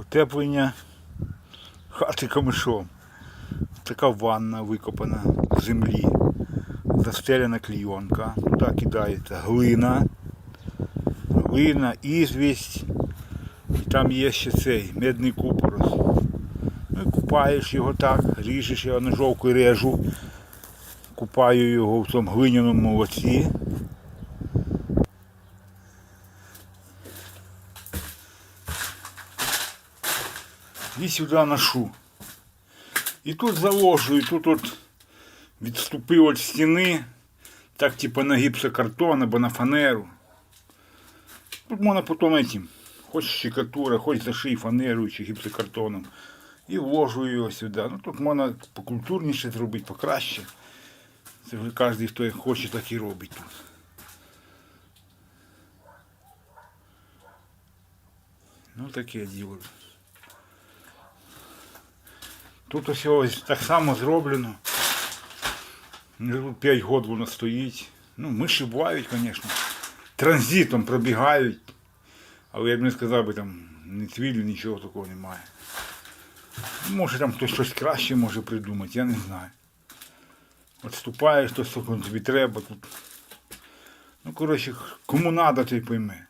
Утеплення хати камишом. Така ванна викопана в землі. Застелена клійонка. Туди кидається глина. Глина, ізвість. І там є ще цей медний купорос. Ну купаєш його так, ріжеш його ножовкою режу. Купаю його в цьому глиняному молоці. І сюди ношу. І тут заложу, і тут от відступив від стіни, так типу на гіпсокартон або на фанеру. Тут можна потім этим, хоч щекатура, хоч заший фанерою чи гіпсокартоном. І вложу його сюди. Ну тут можна покультурніше зробити, покраще. Це вже кожен, хто хоче, так і робить тут. Ну таке діло. Тут ось ось так само зроблено. Ну, 5 років воно стоїть. Ну, миші бувають, звісно. Транзитом пробігають. Але я б не сказав би там ні цвілю, нічого такого немає. Може там хтось щось краще може придумати, я не знаю. От ступаєш, то тобі треба тут. Ну, коротше, кому треба, той пойме.